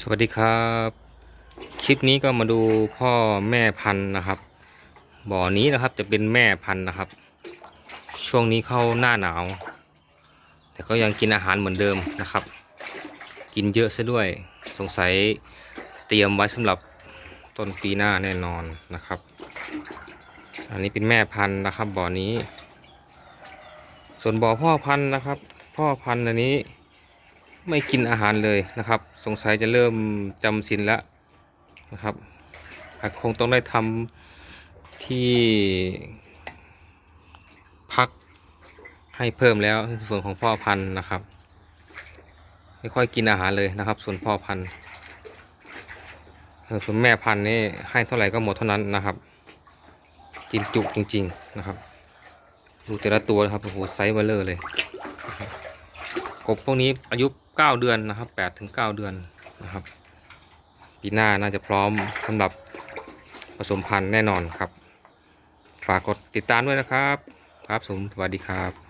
สวัสดีครับ คลิปนี้ก็มาดูพ่อแม่พันธุ์นะครับ บ่อนี้นะครับจะเป็นแม่พันธุ์นะครับ ช่วงนี้เข้าหน้าหนาว แต่ก็ยังกินอาหารเหมือนเดิมนะครับ กินเยอะซะด้วยสงสัยเตรียมไว้สำหรับต้นปีหน้าแน่นอนนะครับ อันนี้เป็นแม่พันธุ์นะครับบ่อนี้ ส่วนบ่อพ่อพันธุ์นะครับ พ่อพันธุ์อันนี้ ไม่กินอาหารเลยนะครับ สงสัยจะเริ่มจำศีลแล้วนะครับอาจคงต้องได้ทำที่พักให้เพิ่มแล้วส่วนของพ่อพันธุ์นะครับ ไม่ค่อยกินอาหารเลยนะครับ ส่วนพ่อพันธุ์ส่วนแม่พันธุ์นี่ให้เท่าไหร่ก็หมดเท่านั้นนะครับ กินจุจริง ๆนะครับ ดูแต่ละตัวนะครับโอ้โหไซส์เบลเลอร์เลยกบพวกนี้อายุ เก้าเดือนนะครับแปดถึงเก้าเดือนนะครับ ปีหน้าน่าจะพร้อมสำหรับผสมพันธุ์แน่นอนครับ ฝากกดติดตามด้วยนะครับ ครับผมสวัสดีครับ